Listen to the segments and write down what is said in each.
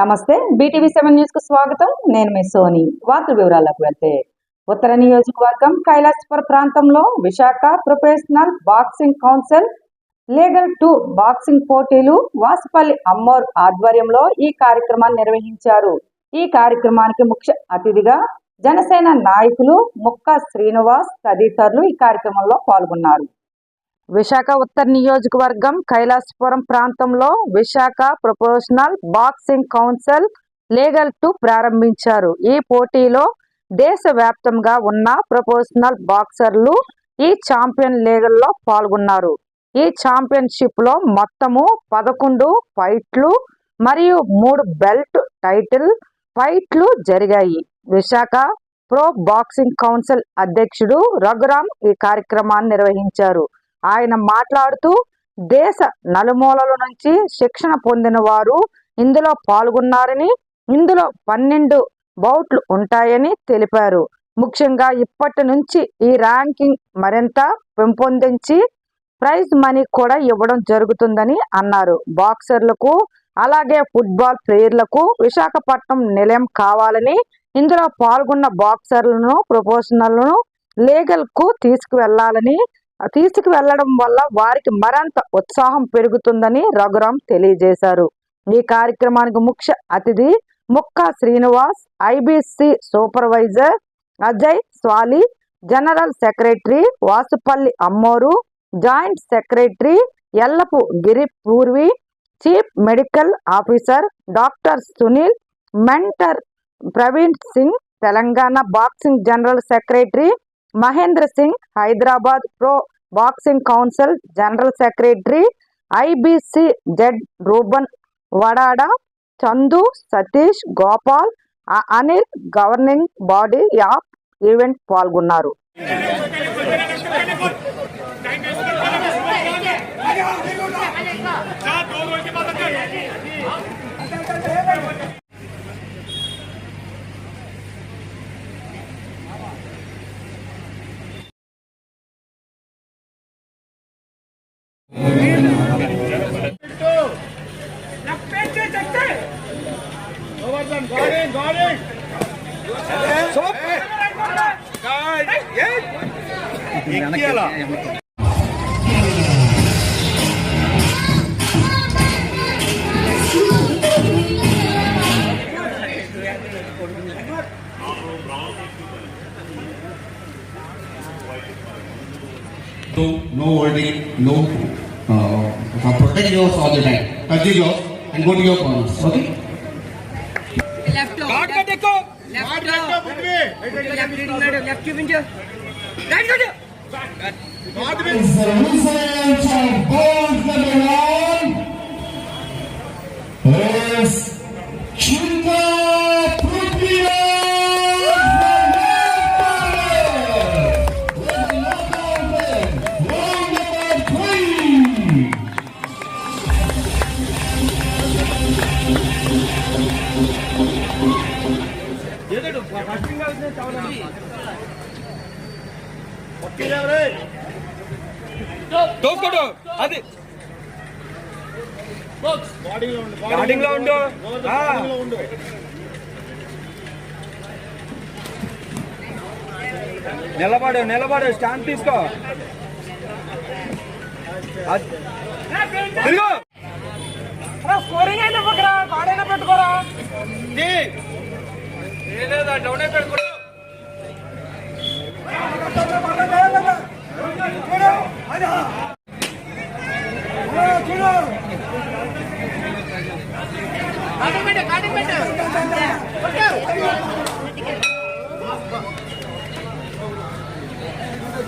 నమస్తే. BTV seven న్యూస్కు స్వాగతం. నేను మీ సోని. వార్త వివరాలకు వెళ్తే ఉత్తర నియోజకవర్గం కైలాసపుర ప్రాంతంలో Visakha professional boxing council legal two boxing పోటీలు వాసుపల్లి అమ్మోర్ ఆధ్వర్యంలో ఈ కార్యక్రమాన్ని నిర్వహించారు. ఈ కార్యక్రమానికి ముఖ్య అతిథిగా జనసేన నాయకులు ముక్క శ్రీనివాస్ తదితరులు ఈ కార్యక్రమంలో పాల్గొన్నారు. విశాఖ ఉత్తర నియోజకవర్గం కైలాసపురం ప్రాంతంలో Visakha professional boxing council legal two ప్రారంభించారు. ఈ పోటీలో దేశవ్యాప్తంగా ఉన్న ప్రొఫెషనల్ బాక్సర్లు ఈ ఛాంపియన్ లీగల్లో పాల్గొన్నారు. ఈ ఛాంపియన్షిప్లో మొత్తము పదకొండు ఫైట్లు మరియు మూడు బెల్ట్ టైటిల్ ఫైట్లు జరిగాయి. విశాఖ ప్రో బాక్సింగ్ కౌన్సిల్ అధ్యక్షుడు రఘురామ్ ఈ కార్యక్రమాన్ని నిర్వహించారు. ఆయన మాట్లాడుతూ దేశ నలుమూలల నుంచి శిక్షణ పొందిన వారు ఇందులో పాల్గొన్నారని ఇందులో పన్నెండు బౌట్లు ఉంటాయని తెలిపారు. ముఖ్యంగా ఇప్పటి నుంచి ఈ ర్యాంకింగ్ మరింత పెంపొందించి ప్రైజ్ మనీ కూడా ఇవ్వడం జరుగుతుందని అన్నారు. బాక్సర్లకు అలాగే ఫుట్బాల్ ప్లేయర్లకు విశాఖపట్నం నిలయం కావాలని ఇందులో పాల్గొన్న బాక్సర్లను ప్రొఫెషనల్ను లీగల్కు తీసుకువెళ్ళాలని తీసుకు వెళ్ళడం వల్ల వారికి మరింత ఉత్సాహం పెరుగుతుందని రఘురాం తెలియజేశారు. ఈ కార్యక్రమానికి ముఖ్య అతిథి Mukka Srinivas IBC supervisor Ajay Swali general secretary Vasupalli Ammoru joint secretary Ellapu Giri Purvi chief medical officer doctor Sunil mentor Praveen Singh Telangana boxing general secretary Mahendra Singh Hyderabad pro boxing council general secretary IBC Z Ruban Vadada Chandu Satish Gopal Anil governing body of event పాల్గొన్నారు. So no holding, no uh, uh, protect yours all the time. Touch yours and go to your corners. Okay? Left off. God, left off. Left off. Left off. Left off. Left off. Left off. Left off. Left off. Is the of స్టార్టింగ్లో ఉండు. నిలబడు నిలబడు stand తీసుకో అది. Scoring అయితే పక్కరా పాడైనా పెట్టుకోరా down పెట్టుకో It's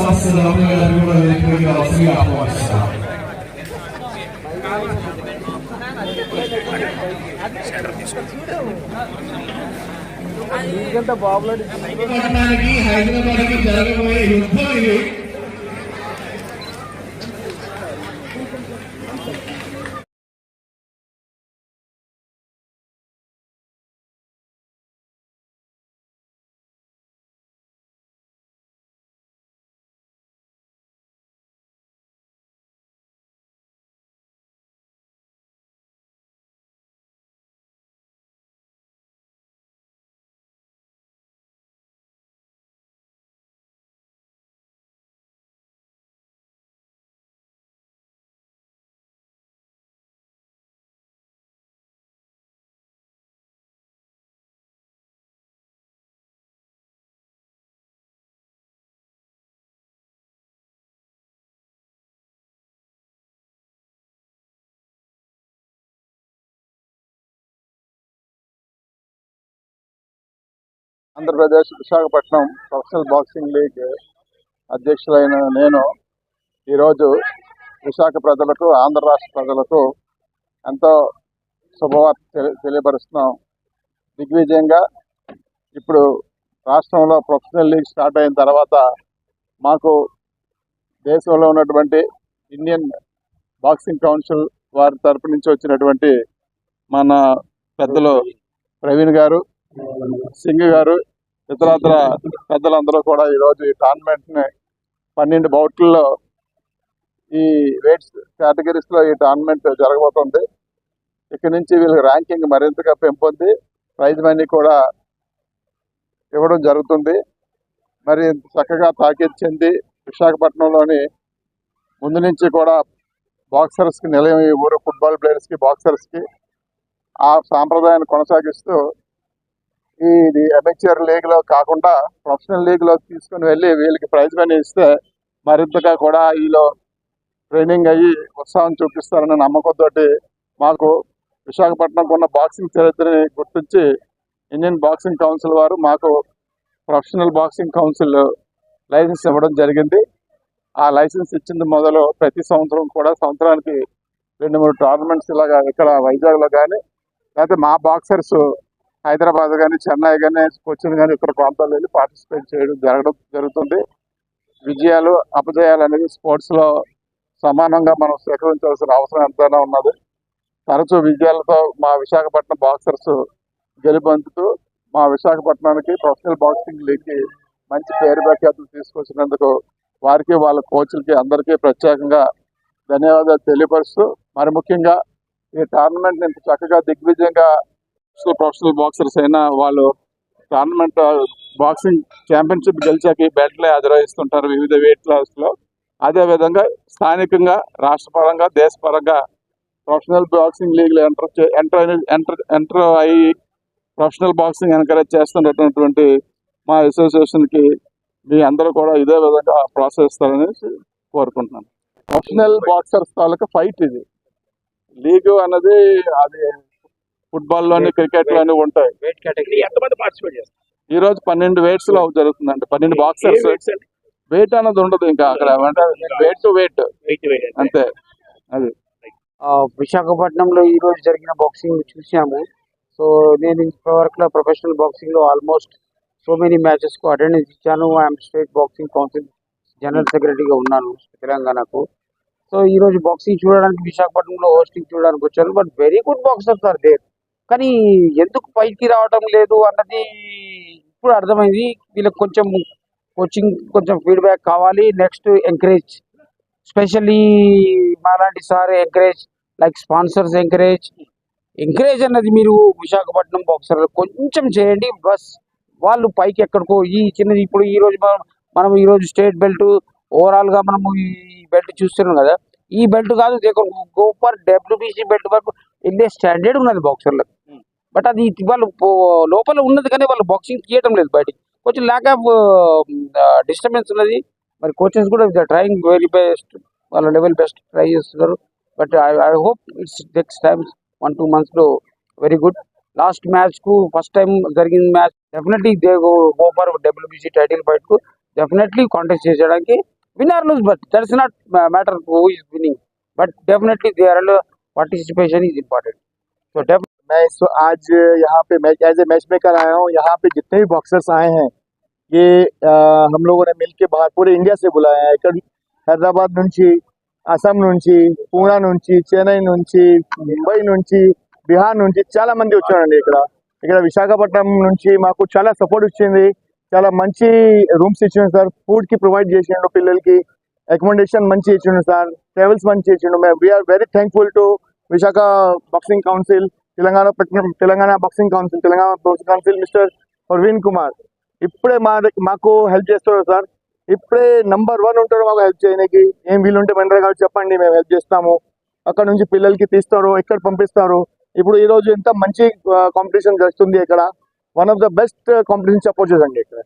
సదస్సులు అభివృద్ధి కూడా లేకుండా వసూలు ఆహ్వానిస్తున్నాం హైదరాబాద్కి జరగబోయే యుద్ధం Andhra Pradesh Visakhapatnam professional boxing league అధ్యక్షులైన నేను ఈరోజు విశాఖ ప్రజలకు ఆంధ్ర రాష్ట్ర ప్రజలకు ఎంతో శుభవార్త తెలి- తెలియపరుస్తున్నాం. దిగ్విజయంగా ఇప్పుడు రాష్ట్రంలో ప్రొఫెషనల్ లీగ్ స్టార్ట్ అయిన తర్వాత మాకు దేశంలో ఉన్నటువంటి ఇండియన్ బాక్సింగ్ కౌన్సిల్ వారి తరపు నుంచి వచ్చినటువంటి మన పెద్దలు ప్రవీణ్ గారు సింగ్ గారు ఇతరత్ర పెద్దలందరూ కూడా ఈరోజు ఈ టోర్నమెంట్ని పన్నెండు బౌట్లలో ఈ వెయిట్స్ కేటగిరీస్లో ఈ టోర్నమెంట్ జరగబోతుంది. ఇక్కడి నుంచి వీళ్ళకి ర్యాంకింగ్ మరింతగా పెంపొంది ప్రైజ్ మనీ కూడా ఇవ్వడం జరుగుతుంది. మరి చక్కగా తాకీదు చెంది విశాఖపట్నంలోని ముందు నుంచి కూడా బాక్సర్స్కి నిలయం ఈ ఊరు ఫుట్బాల్ ప్లేయర్స్కి బాక్సర్స్కి ఆ సాంప్రదాయాన్ని కొనసాగిస్తూ ఇది అమెచ్యూర్ లీగ్లో కాకుండా ప్రొఫెషనల్ లీగ్లో తీసుకుని వెళ్ళి వీళ్ళకి ప్రైజ్ మనీ ఇస్తే మరింతగా కూడా వీళ్ళు ట్రైనింగ్ అయ్యి ఉత్సాహం చూపిస్తారన్న నమ్మకంతో మాకు విశాఖపట్నంకు ఉన్న బాక్సింగ్ చరిత్రని గుర్తించి ఇండియన్ బాక్సింగ్ కౌన్సిల్ వారు మాకు ప్రొఫెషనల్ బాక్సింగ్ కౌన్సిల్ లైసెన్స్ ఇవ్వడం జరిగింది. ఆ లైసెన్స్ ఇచ్చింది మొదలు ప్రతి సంవత్సరం కూడా సంవత్సరానికి రెండు మూడు టోర్నమెంట్స్ ఇలాగా ఇక్కడ వైజాగ్లో కానీ లేకపోతే మా బాక్సర్స్ హైదరాబాద్ కానీ చెన్నై కానీ కొచ్చిన్ కానీ ఇతర ప్రాంతాల్లో వెళ్ళి పార్టిసిపేట్ చేయడం జరగడం జరుగుతుంది. విజయాలు అపజయాలు అనేది స్పోర్ట్స్లో సమానంగా మనం స్వీకరించాల్సిన అవసరం ఎంతైనా ఉన్నది. తరచూ విజయాలతో మా విశాఖపట్నం బాక్సర్స్ గెలుపొందుతూ మా విశాఖపట్నానికి ప్రొఫెషనల్ బాక్సింగ్ లీగ్కి మంచి పేరు ప్రఖ్యాతులు తీసుకొచ్చినందుకు వారికి వాళ్ళ కోచ్లకి అందరికీ ప్రత్యేకంగా ధన్యవాదాలు తెలియపరుస్తూ మరి ముఖ్యంగా ఈ టోర్నమెంట్ ఇంత చక్కగా దిగ్విజయంగా ప్రొఫెషనల్ బాక్సర్స్ అయినా వాళ్ళు టోర్నమెంట్ బాక్సింగ్ ఛాంపియన్షిప్ గెలిచాక ఈ బెల్ట్లే హాజరహిస్తుంటారు వివిధ వెయిట్ క్లాస్లో లో. అదే విధంగా స్థానికంగా రాష్ట్రపరంగా దేశపరంగా ప్రొఫెషనల్ బాక్సింగ్ లీగ్లో ఎంటర్ చే- ఎంటర్ ఎంటర్ ఎంటర్ అయ్యి ప్రొఫెషనల్ బాక్సింగ్ ఎంకరేజ్ చేస్తున్నటువంటి మా అసోసియేషన్కి మీ అందరూ కూడా ఇదే విధంగా ప్రోత్సహిస్తారని కోరుకుంటున్నాను. ప్రొఫెషనల్ బాక్సర్స్ తాలూకా ఫైట్ ఇది. లీగ్ అన్నది అది ఫుట్బాల్లోని క్రికెట్లోని ఉంటాయి. వెయిట్ కేటగిరీ ఎంతమంది పార్టిసిపేట్ చేస్తారు? ఈ రోజు పన్నెండు వెయిట్స్లో జరుగుతుందండి. పన్నెండు బాక్సర్స్ వెయిట్ అన్నది ఉండదు ఇంకా అక్కడ. వెయిట్ టు వెయిట్ అంతే. అది. విశాఖపట్నంలో ఈ రోజు జరిగిన బాక్సింగ్ చూసాము. సో నేను ఇప్పటివరకు ప్రొఫెషనల్ బాక్సింగ్లో ఆల్మోస్ట్ సో మెనీ మ్యాచెస్కు అటెండెన్స్ ఇచ్చాను. I'm state boxing council general సెక్రటరీగా ఉన్నాను తెలంగాణకు. సో ఈ రోజు బాక్సింగ్ చూడడానికి విశాఖపట్నంలో హోస్టింగ్ చూడడానికి వచ్చాను but very good boxers are there కానీ ఎందుకు పైకి రావడం లేదు అన్నది ఇప్పుడు అర్థమైంది. వీళ్ళకి కొంచెం కోచింగ్ కొంచెం ఫీడ్బ్యాక్ కావాలి. నెక్స్ట్ ఎంకరేజ్ స్పెషల్లీ మాలాంటి sir encourage like sponsors encourage encourage అన్నది మీరు విశాఖపట్నం బాక్సర్ కొంచెం చేయండి. బస్ వాళ్ళు పైకి ఎక్కడికో ఈ చిన్నది ఇప్పుడు ఈ రోజు మనం మనం ఈ రోజు స్టేట్ బెల్ట్ ఓవరాల్గా మనము ఈ బెల్ట్ చూస్తున్నాం కదా. ఈ బెల్ట్ కాదు గోపర్ డబ్ల్యూబీసీ బెల్ట్ వరకు వెళ్ళే స్టాండర్డ్ ఉన్నది బాక్సర్లకు బట్ అది వాళ్ళు లోపల ఉన్నది కానీ వాళ్ళు బాక్సింగ్ తీయటం లేదు బయటికి. కొంచెం ల్యాక్ ఆఫ్ డిస్టర్బెన్స్ ఉన్నది. మరి కోచెస్ కూడా ట్రయింగ్ వెరీ బెస్ట్ వాళ్ళ లెవెల్ బెస్ట్ ట్రై చేస్తున్నారు. But I hope it's next time one two మంత్స్లో వెరీ గుడ్ లాస్ట్ మ్యాచ్కు ఫస్ట్ టైం జరిగిన match definitely they go for WBC title ఫైట్కు definitely contest చేసేయడానికి win or lose but that's not matter who is winning but definitely they are participation is important तो डेफ मैं इस आज यहाँ पे match as a match maker आया हूँ यहाँ पे जितने भी बॉक्सर्स आए हैं ये आ, हम लोगों ने मिलके बाहर पूरे इंडिया से बुलाया है ఇక్కడ హైదరాబాద్ నుంచి అస్సాం నుంచి పూనా నుంచి చెన్నై నుంచి ముంబై నుంచి బీహార్ నుంచి చాలా మంది వచ్చారండి ఇక్కడ ఇక్కడ విశాఖపట్నం నుంచి మాకు చాలా సపోర్ట్ వచ్చింది చాలా మంచి రూమ్స్ ఇచ్చిండు సార్ ఫుడ్ కి ప్రొవైడ్ చేసిండు పిల్లలకి అకామిడేషన్ మంచి ఇచ్చిండు సార్ ట్రావెల్స్ మంచి ఇచ్చిండు మేము we are very thankful to Visakha boxing council Telangana Telangana boxing council Telangana boxing council mister Praveen Kumar ఇప్పుడే మా మాకు హెల్ప్ చేస్తారు సార్ ఇప్పుడే నంబర్ వన్ ఉంటారు మాకు హెల్ప్ చేయడానికి. ఏం వీలుంటే మన గారు చెప్పండి మేము హెల్ప్ చేస్తాము. అక్కడ నుంచి పిల్లలకి తీస్తారు ఎక్కడ పంపిస్తారు. ఇప్పుడు ఈరోజు ఎంత మంచి కాంపిటీషన్ జరుగుతుంది ఇక్కడ. One of the best competition చెప్పొచ్చు అండి ఇక్కడ.